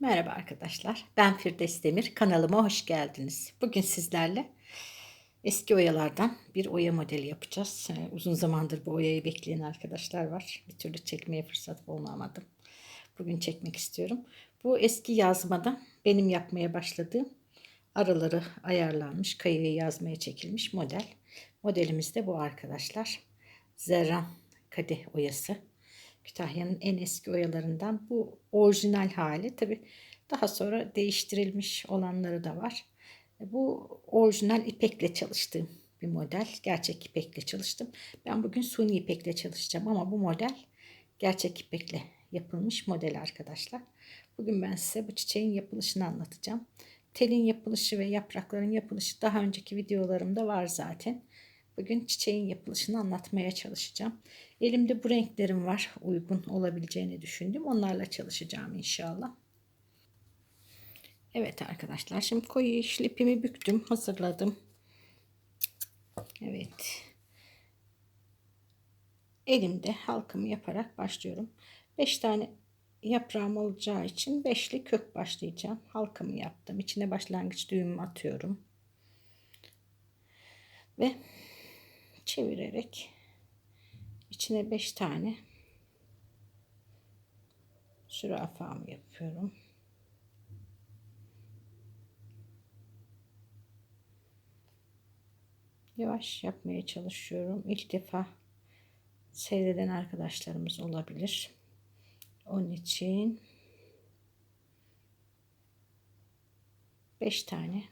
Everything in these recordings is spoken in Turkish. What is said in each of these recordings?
Merhaba arkadaşlar. Ben Firdevs Demir. Kanalıma hoş geldiniz. Bugün sizlerle eski oyalardan bir oya modeli yapacağız. Ee, uzun zamandır bu oyayı bekleyen arkadaşlar var. Bir türlü çekmeye fırsat bulamadım. Bugün çekmek istiyorum. Bu eski yazmada benim yapmaya başladığım araları ayarlanmış, kayığı yazmaya çekilmiş model. Modelimiz de bu arkadaşlar. Zerran Kadeh oyası. Kütahya'nın en eski oyalarından bu orijinal hali. Tabi daha sonra değiştirilmiş olanları da var. Bu orijinal ipekle çalıştığım bir model. Gerçek ipekle çalıştım. Ben bugün suni ipekle çalışacağım ama bu model gerçek ipekle yapılmış model arkadaşlar. Bugün ben size bu çiçeğin yapılışını anlatacağım. Telin yapılışı ve yaprakların yapılışı daha önceki videolarımda var zaten. Bugün çiçeğin yapılışını anlatmaya çalışacağım. Elimde bu renklerim var. Uygun olabileceğini düşündüm. Onlarla çalışacağım inşallah. Evet arkadaşlar. Şimdi koyu yeşil büktüm. Hazırladım. Evet. Elimde halkımı yaparak başlıyorum. 5 tane yaprağım olacağı için beşli kök başlayacağım. Halkamı yaptım. İçine başlangıç düğümümü atıyorum. Ve çevirerek içine 5 tane zürafamı yapıyorum. Yavaş yapmaya çalışıyorum. İlk defa seyreden arkadaşlarımız olabilir. Onun için 5 tane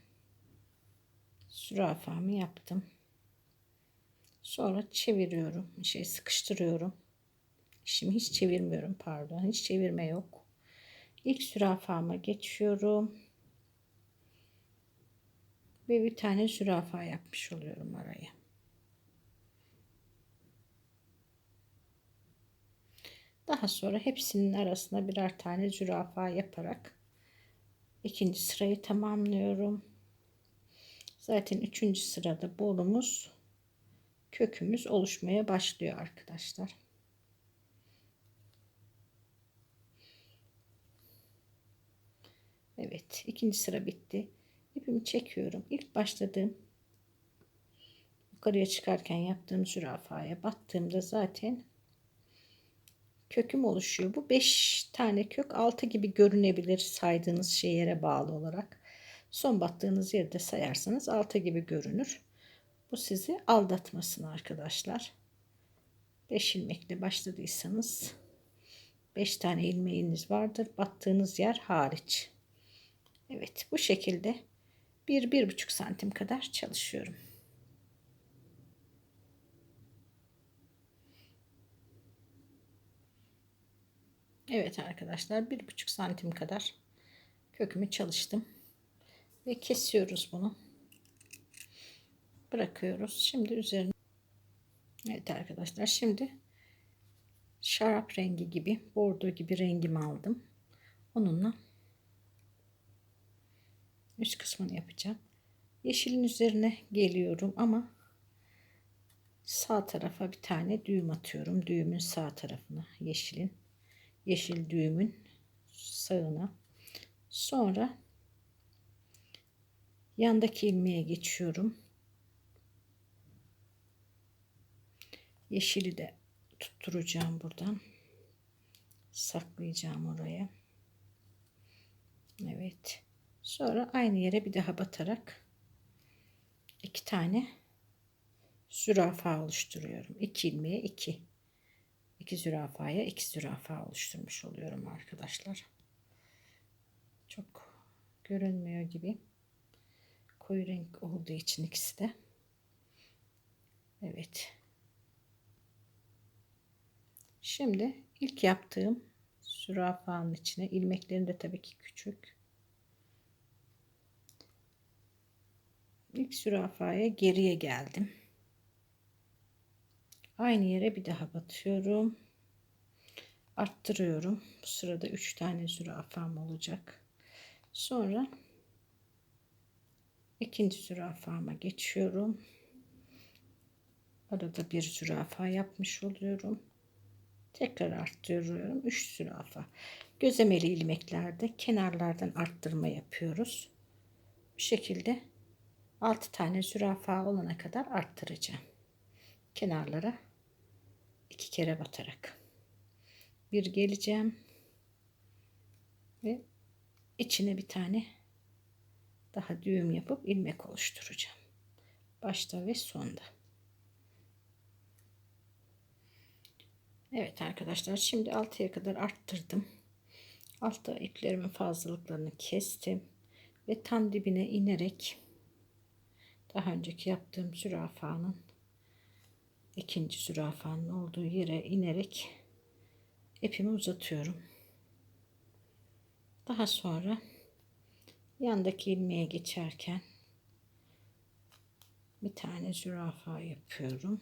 zürafamı yaptım. Sonra çeviriyorum. Şey sıkıştırıyorum. Şimdi hiç çevirmiyorum pardon. Hiç çevirme yok. İlk zürafama geçiyorum. Ve bir tane zürafa yapmış oluyorum araya. Daha sonra hepsinin arasına birer tane zürafa yaparak ikinci sırayı tamamlıyorum. Zaten üçüncü sırada bolumuz kökümüz oluşmaya başlıyor arkadaşlar. Evet ikinci sıra bitti. İpimi çekiyorum. İlk başladığım yukarıya çıkarken yaptığım zürafaya battığımda zaten köküm oluşuyor. Bu 5 tane kök 6 gibi görünebilir saydığınız şeye bağlı olarak. Son battığınız yerde sayarsanız 6 gibi görünür. Bu sizi aldatmasın arkadaşlar. 5 ilmekle başladıysanız 5 tane ilmeğiniz vardır. Battığınız yer hariç. Evet bu şekilde 1-1,5 santim kadar çalışıyorum. Evet arkadaşlar 1,5 santim kadar kökümü çalıştım. Ve kesiyoruz bunu bırakıyoruz. Şimdi üzerine Evet arkadaşlar şimdi şarap rengi gibi bordo gibi rengimi aldım. Onunla üst kısmını yapacağım. Yeşilin üzerine geliyorum ama sağ tarafa bir tane düğüm atıyorum. Düğümün sağ tarafına yeşilin yeşil düğümün sağına. Sonra yandaki ilmeğe geçiyorum. Yeşili de tutturacağım buradan. Saklayacağım oraya. Evet. Sonra aynı yere bir daha batarak iki tane zürafa oluşturuyorum. İki ilmeğe iki. İki zürafaya iki zürafa oluşturmuş oluyorum arkadaşlar. Çok görünmüyor gibi. Koyu renk olduğu için ikisi de. Evet. Şimdi ilk yaptığım zürafanın içine ilmeklerim de tabii ki küçük. İlk zürafaya geriye geldim. Aynı yere bir daha batıyorum. Arttırıyorum. Bu sırada 3 tane zürafam olacak. Sonra ikinci zürafama geçiyorum. Arada bir zürafa yapmış oluyorum Tekrar arttırıyorum. 3 zürafa. Gözemeli ilmeklerde kenarlardan arttırma yapıyoruz. Bu şekilde 6 tane zürafa olana kadar arttıracağım. Kenarlara iki kere batarak. Bir geleceğim ve içine bir tane daha düğüm yapıp ilmek oluşturacağım. Başta ve sonda. Evet arkadaşlar şimdi 6'ya kadar arttırdım. Altta iplerimin fazlalıklarını kestim ve tam dibine inerek daha önceki yaptığım zürafanın ikinci zürafanın olduğu yere inerek ipimi uzatıyorum. Daha sonra yandaki ilmeğe geçerken bir tane zürafa yapıyorum.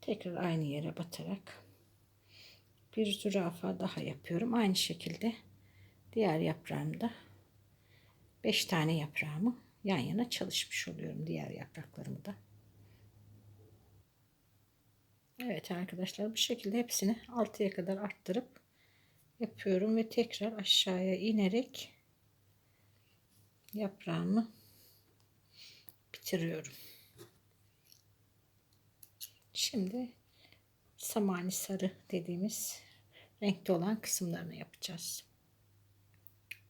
Tekrar aynı yere batarak bir zürafa daha yapıyorum. Aynı şekilde diğer yaprağımda 5 tane yaprağımı yan yana çalışmış oluyorum diğer yapraklarımı da. Evet arkadaşlar bu şekilde hepsini 6'ya kadar arttırıp yapıyorum ve tekrar aşağıya inerek yaprağımı bitiriyorum. Şimdi samani sarı dediğimiz renkte olan kısımlarını yapacağız.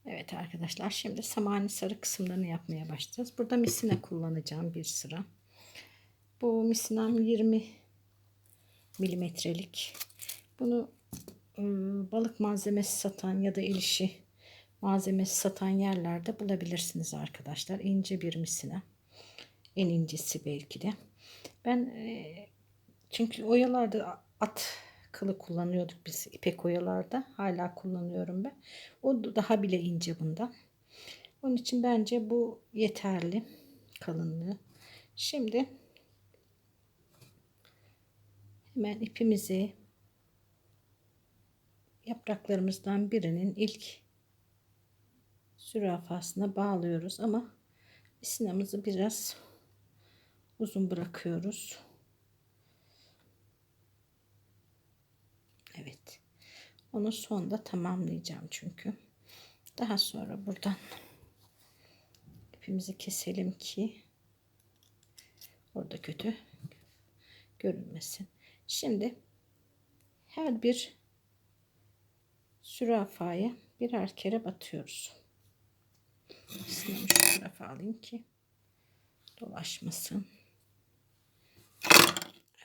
Evet arkadaşlar şimdi samani sarı kısımlarını yapmaya başlayacağız. Burada misine kullanacağım bir sıra. Bu misinam 20 milimetrelik. Bunu ıı, balık malzemesi satan ya da el işi malzemesi satan yerlerde bulabilirsiniz arkadaşlar. İnce bir misine. En incesi belki de. Ben çünkü oyalarda at kılı kullanıyorduk biz ipek oyalarda. Hala kullanıyorum ben. O daha bile ince bundan. Onun için bence bu yeterli kalınlığı. Şimdi hemen ipimizi yapraklarımızdan birinin ilk zürafasına bağlıyoruz ama sinamızı biraz uzun bırakıyoruz. Evet. Onu sonda tamamlayacağım çünkü. Daha sonra buradan ipimizi keselim ki orada kötü görünmesin. Şimdi her bir zürafaya birer kere batıyoruz. Sınavı şu alayım ki dolaşmasın.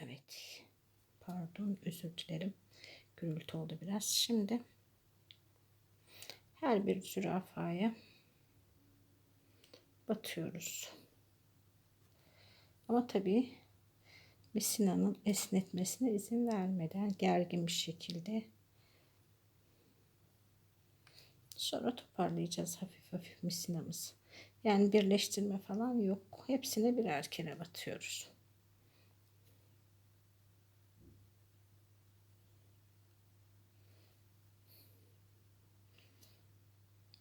Evet. Pardon özür dilerim gürültü oldu biraz. Şimdi her bir zürafaya batıyoruz. Ama tabii misinanın esnetmesine izin vermeden gergin bir şekilde sonra toparlayacağız hafif hafif misinamızı. Yani birleştirme falan yok. Hepsine birer kere batıyoruz.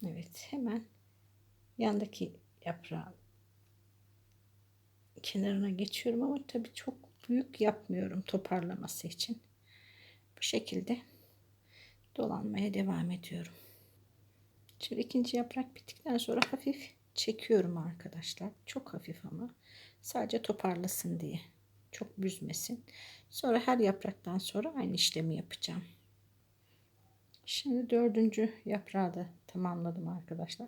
Evet hemen yandaki yaprağın kenarına geçiyorum ama tabii çok büyük yapmıyorum toparlaması için. Bu şekilde dolanmaya devam ediyorum. Şimdi ikinci yaprak bittikten sonra hafif çekiyorum arkadaşlar. Çok hafif ama sadece toparlasın diye. Çok büzmesin. Sonra her yapraktan sonra aynı işlemi yapacağım. Şimdi dördüncü yaprağı da tamamladım arkadaşlar.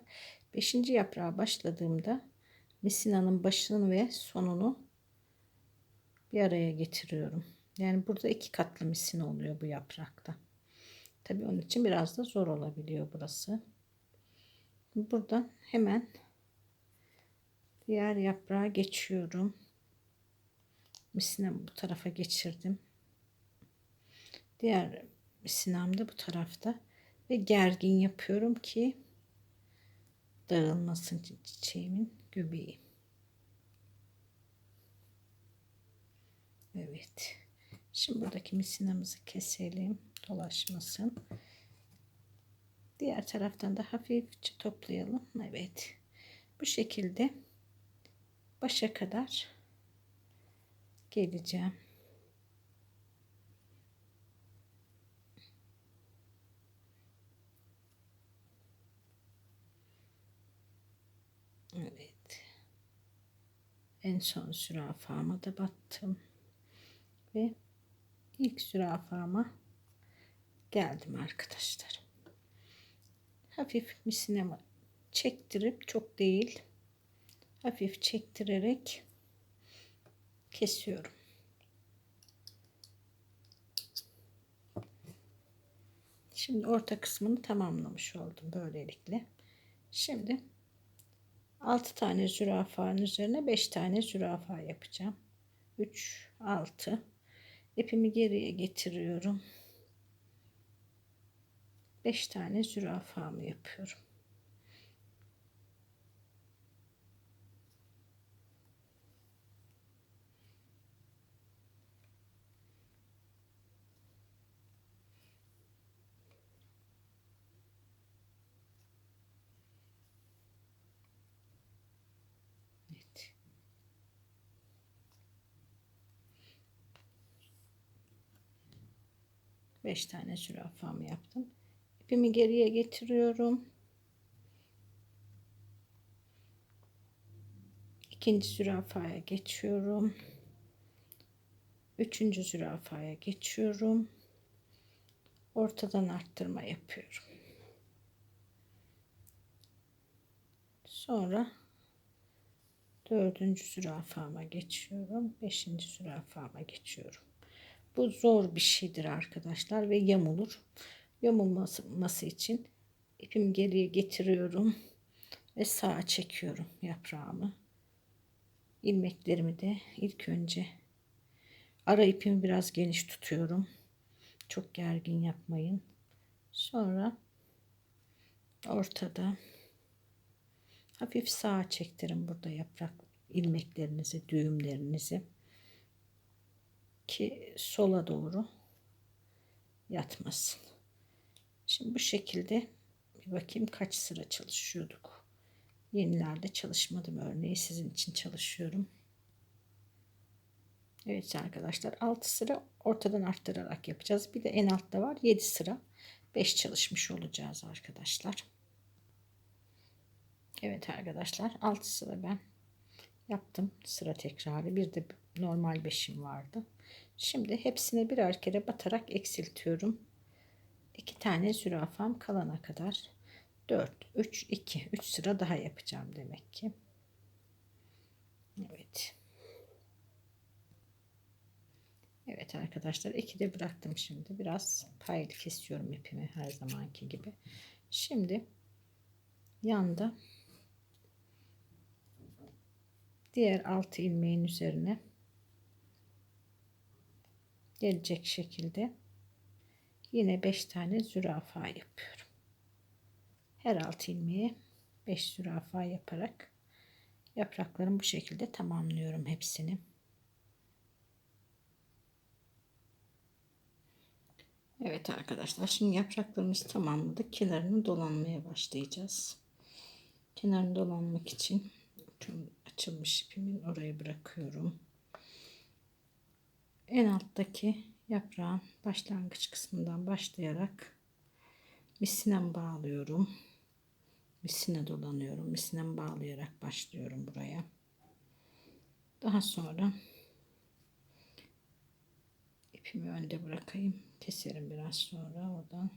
Beşinci yaprağa başladığımda misinanın başını ve sonunu bir araya getiriyorum. Yani burada iki katlı misin oluyor bu yaprakta. Tabii onun için biraz da zor olabiliyor burası. Buradan hemen diğer yaprağa geçiyorum. Misina bu tarafa geçirdim. Diğer Sinem de bu tarafta. Ve gergin yapıyorum ki dağılmasın çiçeğimin göbeği. Evet. Şimdi buradaki misinamızı keselim. Dolaşmasın. Diğer taraftan da hafifçe toplayalım. Evet. Bu şekilde başa kadar geleceğim. Evet. En son zürafama da battım. Ve ilk zürafama geldim arkadaşlar. Hafif misine çektirip çok değil hafif çektirerek kesiyorum. Şimdi orta kısmını tamamlamış oldum böylelikle. Şimdi 6 tane zürafanın üzerine 5 tane zürafa yapacağım. 3 6 ipimi geriye getiriyorum. 5 tane zürafamı yapıyorum. 5 tane zürafamı yaptım. İpimi geriye getiriyorum. İkinci zürafaya geçiyorum. Üçüncü zürafaya geçiyorum. Ortadan arttırma yapıyorum. Sonra dördüncü zürafama geçiyorum. Beşinci zürafama geçiyorum. Bu zor bir şeydir arkadaşlar ve yamulur. Yamulması için ipimi geriye getiriyorum ve sağa çekiyorum yaprağımı. İlmeklerimi de ilk önce ara ipimi biraz geniş tutuyorum. Çok gergin yapmayın. Sonra ortada hafif sağa çektirin burada yaprak ilmeklerinizi, düğümlerinizi ki sola doğru yatmasın. Şimdi bu şekilde bir bakayım kaç sıra çalışıyorduk. Yenilerde çalışmadım örneği sizin için çalışıyorum. Evet arkadaşlar 6 sıra ortadan arttırarak yapacağız. Bir de en altta var 7 sıra 5 çalışmış olacağız arkadaşlar. Evet arkadaşlar 6 sıra ben yaptım sıra tekrarı. Bir de normal 5'im vardı. Şimdi hepsine birer kere batarak eksiltiyorum. 2 tane zürafam kalana kadar 4 3 2 3 sıra daha yapacağım demek ki. Evet. Evet arkadaşlar 2'de bıraktım şimdi. Biraz paylı kesiyorum ipimi her zamanki gibi. Şimdi yanda diğer altı ilmeğin üzerine gelecek şekilde yine 5 tane zürafa yapıyorum. Her altı ilmeğe 5 zürafa yaparak yapraklarımı bu şekilde tamamlıyorum hepsini. Evet arkadaşlar şimdi yapraklarımızı tamamladık. Kenarını dolanmaya başlayacağız. Kenarını dolanmak için açılmış ipimin oraya bırakıyorum. En alttaki yaprağın başlangıç kısmından başlayarak misinem bağlıyorum. Misine dolanıyorum. Misinem bağlayarak başlıyorum buraya. Daha sonra ipimi önde bırakayım. Keserim biraz sonra oradan.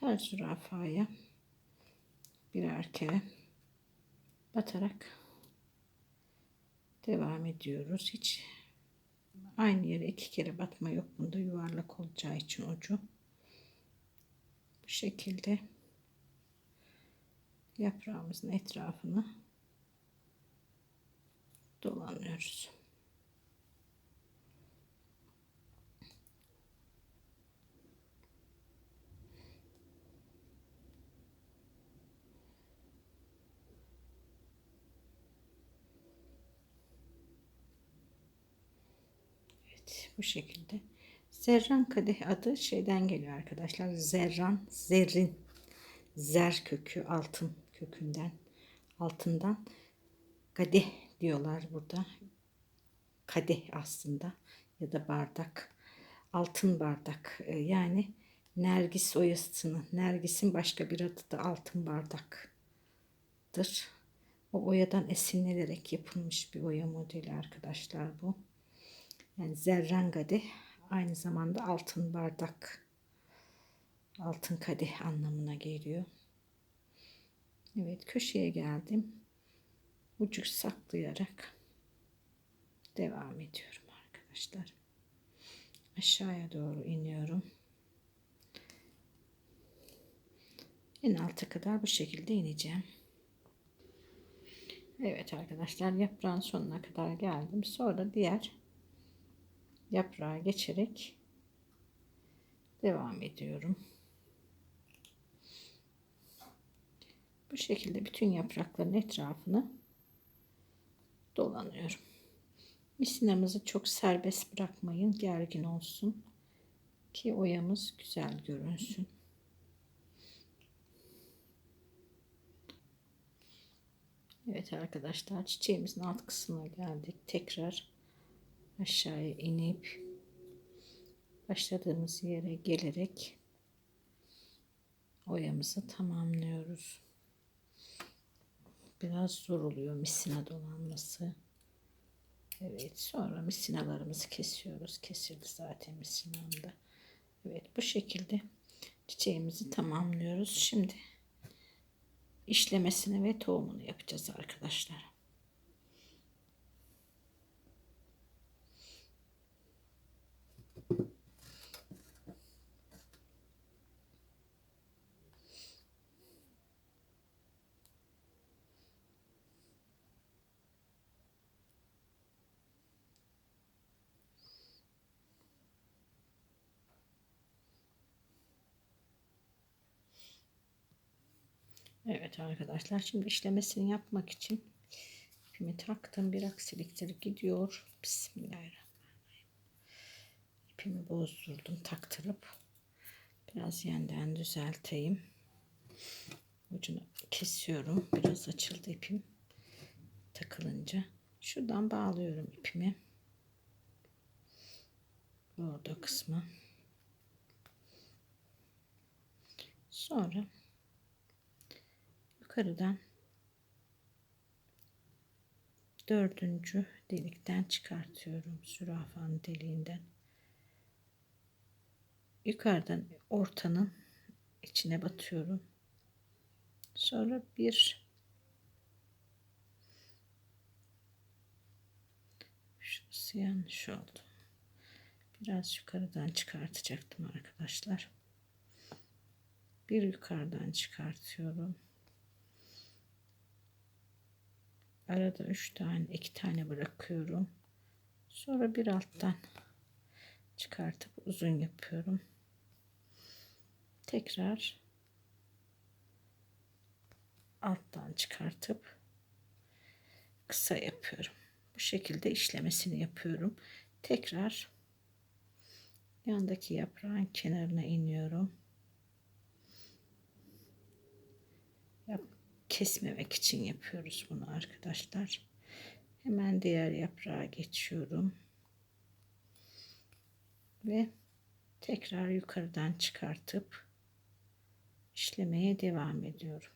Her zürafaya birer kere batarak devam ediyoruz. Hiç aynı yere iki kere batma yok. Bunda yuvarlak olacağı için ucu. Bu şekilde yaprağımızın etrafını dolanıyoruz. Bu şekilde. Zerran kadeh adı şeyden geliyor arkadaşlar. Zerran, zerrin, zer kökü, altın kökünden, altından kadeh diyorlar burada. Kadeh aslında ya da bardak. Altın bardak. Ee, yani Nergis oyasını, Nergis'in başka bir adı da altın bardaktır. O oyadan esinlenerek yapılmış bir oya modeli arkadaşlar bu. Yani zerrangade aynı zamanda altın bardak, altın kadeh anlamına geliyor. Evet köşeye geldim. Ucu saklayarak devam ediyorum arkadaşlar. Aşağıya doğru iniyorum. En alta kadar bu şekilde ineceğim. Evet arkadaşlar yaprağın sonuna kadar geldim. Sonra diğer yaprağa geçerek devam ediyorum. Bu şekilde bütün yaprakların etrafını dolanıyorum. Misinamızı çok serbest bırakmayın. Gergin olsun. Ki oyamız güzel görünsün. Evet arkadaşlar çiçeğimizin alt kısmına geldik. Tekrar aşağıya inip başladığımız yere gelerek oyamızı tamamlıyoruz. Biraz zor oluyor misina dolanması. Evet sonra misinalarımızı kesiyoruz. Kesildi zaten misinamda. Evet bu şekilde çiçeğimizi tamamlıyoruz. Şimdi işlemesini ve tohumunu yapacağız arkadaşlar. Evet arkadaşlar şimdi işlemesini yapmak için ipimi taktım bir aksiliktir gidiyor. Bismillahirrahmanirrahim. İpimi bozdurdum taktırıp biraz yeniden düzelteyim. Ucunu kesiyorum. Biraz açıldı ipim takılınca. Şuradan bağlıyorum ipimi. Bordo kısmı. Sonra yukarıdan dördüncü delikten çıkartıyorum zürafanın deliğinden. Yukarıdan ortanın içine batıyorum. Sonra bir şurası yanlış oldu biraz yukarıdan çıkartacaktım arkadaşlar. Bir yukarıdan çıkartıyorum Arada üç tane, iki tane bırakıyorum. Sonra bir alttan çıkartıp uzun yapıyorum. Tekrar alttan çıkartıp kısa yapıyorum. Bu şekilde işlemesini yapıyorum. Tekrar yandaki yaprağın kenarına iniyorum. Kesmemek için yapıyoruz bunu arkadaşlar. Hemen diğer yaprağa geçiyorum. Ve tekrar yukarıdan çıkartıp işlemeye devam ediyorum.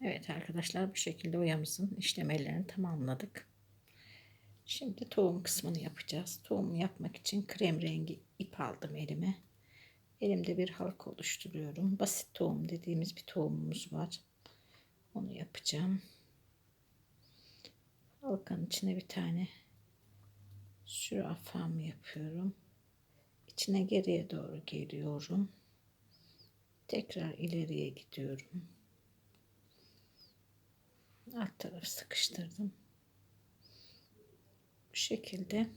Evet arkadaşlar bu şekilde oyamızın işlemelerini tamamladık. Şimdi tohum kısmını yapacağız. Tohumu yapmak için krem rengi ip aldım elime. Elimde bir halka oluşturuyorum. Basit tohum dediğimiz bir tohumumuz var. Onu yapacağım. Halkanın içine bir tane zürafamı yapıyorum. İçine geriye doğru geliyorum. Tekrar ileriye gidiyorum. Alt tarafı sıkıştırdım. Bu şekilde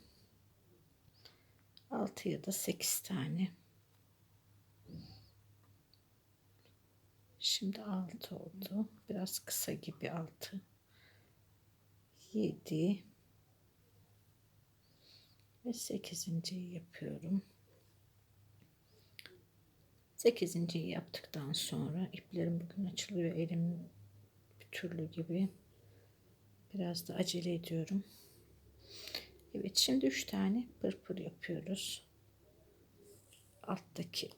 6 ya da 8 tane. Şimdi 6 oldu. Biraz kısa gibi 6. 7 ve 8. yapıyorum. 8. yaptıktan sonra iplerim bugün açılıyor. Elim bir türlü gibi. Biraz da acele ediyorum. Evet şimdi 3 tane pırpır yapıyoruz. Alttaki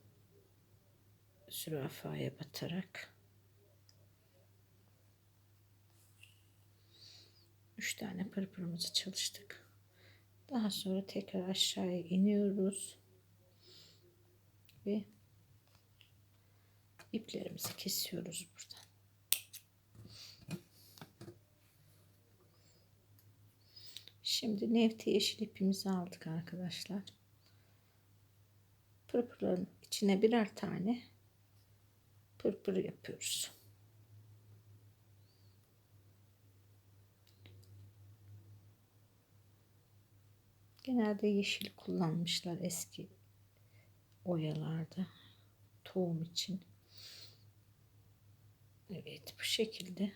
zürafaya batarak 3 tane pırpırımızı çalıştık. Daha sonra tekrar aşağıya iniyoruz. Ve iplerimizi kesiyoruz buradan. Şimdi nevti yeşil ipimizi aldık arkadaşlar. Pırpırların içine birer tane pırpır yapıyoruz. Genelde yeşil kullanmışlar eski oyalarda tohum için. Evet bu şekilde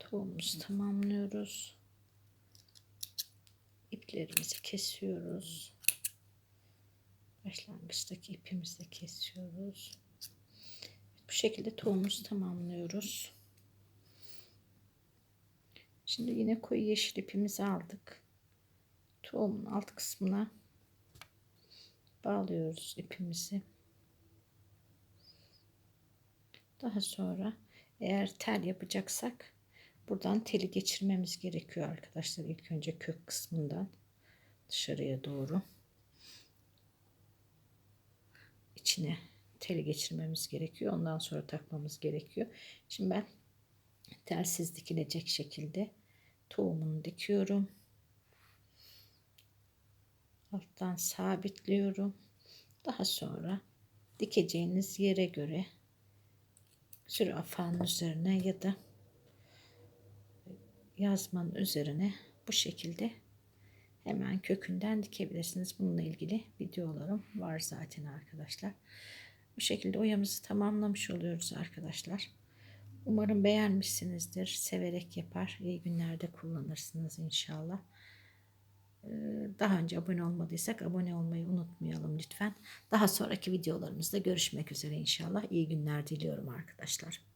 tohumumuzu tamamlıyoruz. İplerimizi kesiyoruz. Başlangıçtaki ipimizi de kesiyoruz. Bu şekilde tohumumuzu tamamlıyoruz. Şimdi yine koyu yeşil ipimizi aldık. Tohumun alt kısmına bağlıyoruz ipimizi. Daha sonra eğer tel yapacaksak buradan teli geçirmemiz gerekiyor arkadaşlar. İlk önce kök kısmından dışarıya doğru içine teli geçirmemiz gerekiyor. Ondan sonra takmamız gerekiyor. Şimdi ben telsiz dikilecek şekilde tohumunu dikiyorum. Alttan sabitliyorum. Daha sonra dikeceğiniz yere göre zürafanın üzerine ya da yazmanın üzerine bu şekilde hemen kökünden dikebilirsiniz. Bununla ilgili videolarım var zaten arkadaşlar. Bu şekilde oyamızı tamamlamış oluyoruz arkadaşlar. Umarım beğenmişsinizdir. Severek yapar. İyi günlerde kullanırsınız inşallah. Ee, daha önce abone olmadıysak abone olmayı unutmayalım lütfen. Daha sonraki videolarımızda görüşmek üzere inşallah. İyi günler diliyorum arkadaşlar.